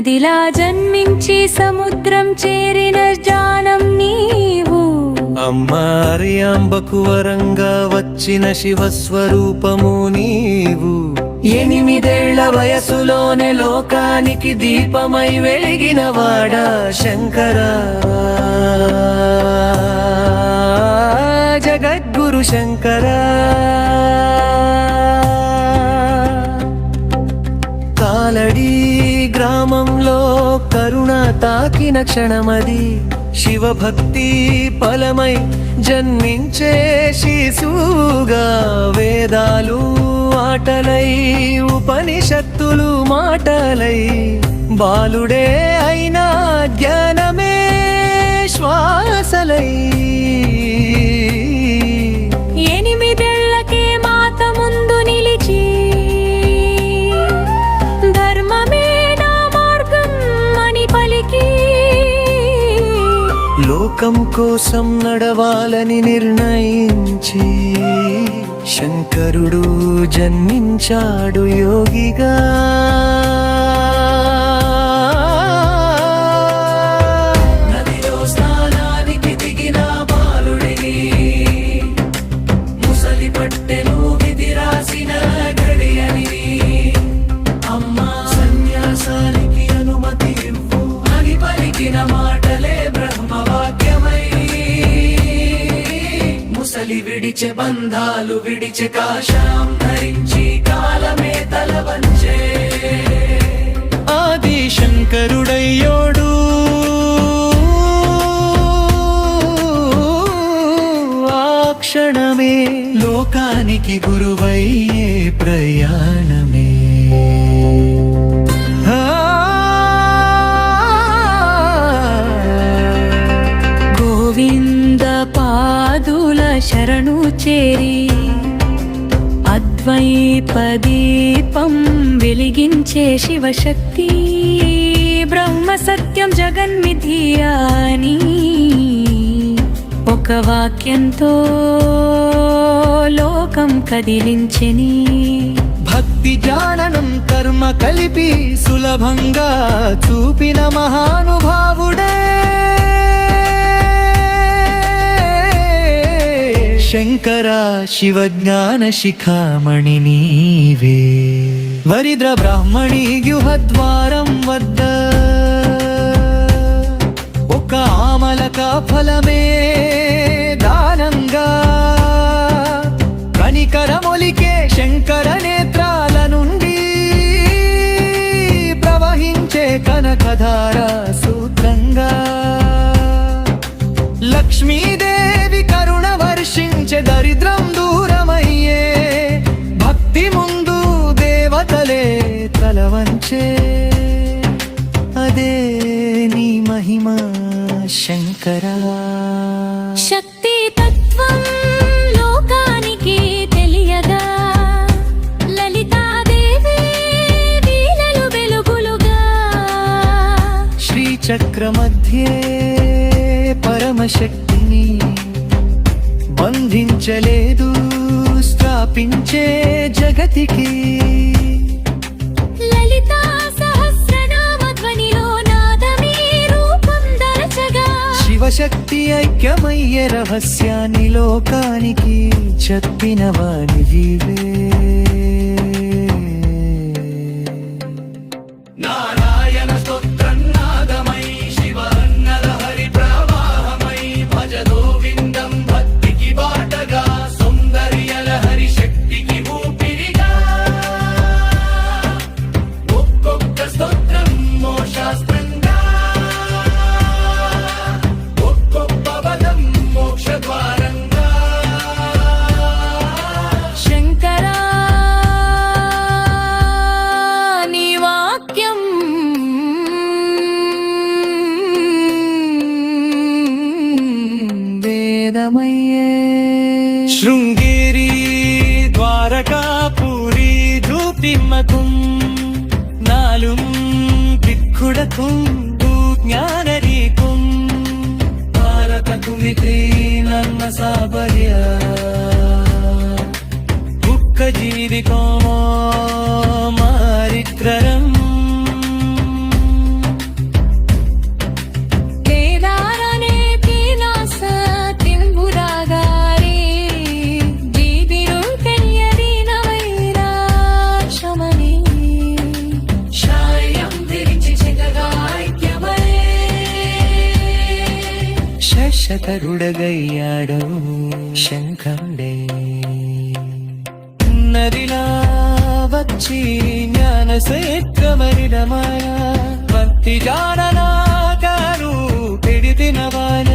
నదిలా జన్మించి సముద్రం చేరిన జానం నీవు. అమ్మారియాంబకు వరంగా వచ్చిన శివస్వరూపము నీవు. ఎనిమిదేళ్ళ వయసులోనే లోకానికి దీపమై వెలిగిన వాడా శంకరా. జగద్గురు శంకరా. తాకిన క్షణమది శివభక్తి ఫలమై జన్మించే శిశువుగా వేదాలు ఆటలై ఉపనిషత్తులు మాటలై బాలుడే అయినా జ్ఞానమే శ్వాసలై. లోకం కోసం నడవాలని నిర్ణయించి శంకరుడు జన్మించాడు యోగిగా. ముసలి విడిచె బంధాలు విడిచె కాశాం ధరించి కాలమే తల వంచే ఆది శంకరుడయ్యోడు. ఆ క్షణమే లోకానికి గురువయ్యే ప్రయాణమే. శరణు చేరి అద్వైపదీపం వెలిగించే శివశక్తి. బ్రహ్మ సత్యం జగన్మిథియాని. ఒక వాక్యంతో లోకం కదిలించని. భక్తి జాననం కర్మ కలిపి సులభంగా చూపిన మహానుభావుడే. శంకర శివజ్ఞాన శిఖామణి నీవే. వరిద్ర బ్రాహ్మణి వ్యూహద్వారం వద్ద. ఒక ఆమలక ఫలమే దరిద్రం దూరమయ్యే భక్తి ముందు దేవతలే తలవంచే. అదే నీ మహిమ శంకరా. శక్తి తత్వం లోకానికి తెలియగా లలితాదేవి వీలలు వెలుగులుగా? శ్రీచక్ర మధ్యే పరమశక్తిని బంధించలేదు స్థాపించే జగతికి. శివశక్తి ఐక్యమయ్యే రహస్యాన్ని లోకానికి చెప్పినవాని జీవే ഭേദമയ്യേ ശൃംഗേരി ദ്വാരകാപുരി ധൂതിമ്മക്കും നാലും തിക്കുടക്കും ജ്ഞാനരീക്കും ഭാരതകുമിതീ നന്ന സാബര്യ ദുഃഖ శతరుడగయ్యాడో శంఖండే. నదిలా వచ్చి జ్ఞానసేత్రమరిడమాయ భక్తి జాననాగారు పెడితినవాయ